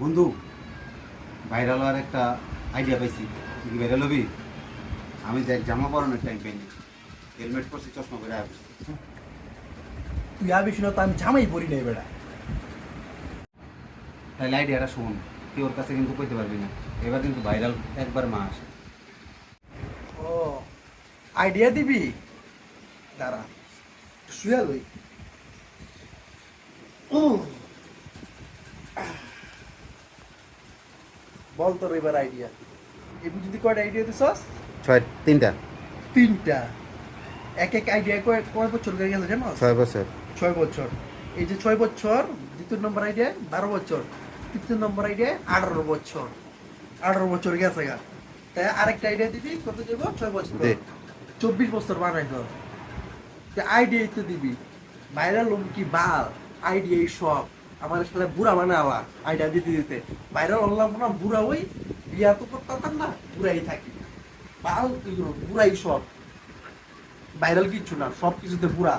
বন্ধু ভাইরাল হওয়ার একটা আইডিয়া পাইছি। তুই কি ভাইরাল হবি? আমি দেখ জামা পরানোর টাইম পাইনি। হেলমেট পরছি চশমা করে আসছি তুই আবিস না তো আমি জামাই পরি নাই বেড়া। তাহলে আইডিয়াটা শোন তুই ওর কাছে কিন্তু কইতে পারবি না। এবার কিন্তু ভাইরাল একবার মা আসে। ও আইডিয়া দিবি? দাঁড়া শুয়ে লই। উহ। বল তোর এবার আইডিয়া এবার যদি কয়টা আইডিয়া দিছস? ছয় তিনটা। তিনটা। এক এক আইডিয়া কয় কয় বছর গেছে জানো? ছয় বছর। ছয় বছর। এই যে ছয় বছর দ্বিতীয় নম্বর আইডিয়া বারো বছর। তৃতীয় নম্বর আইডিয়া আঠারো বছর। আঠারো বছর গেছে গা। তাই আরেকটা আইডিয়া দিবি কত যাব ছয় বছর। চব্বিশ বছর বানাই তো আইডিয়া তো দিবি। ভাইরাল কি বাল? আইডিয়া সব। আমার সাথে বুড়া মানে আলা আইডিয়া দিতে দিতে। বাইরে অনলাম না, বুড়া ওই বিয়া তো করতাম না, বুড়াই থাকি। বাল বুড়াই সব। ভাইরাল কিচ্ছু না সব কিছুতে বুড়া।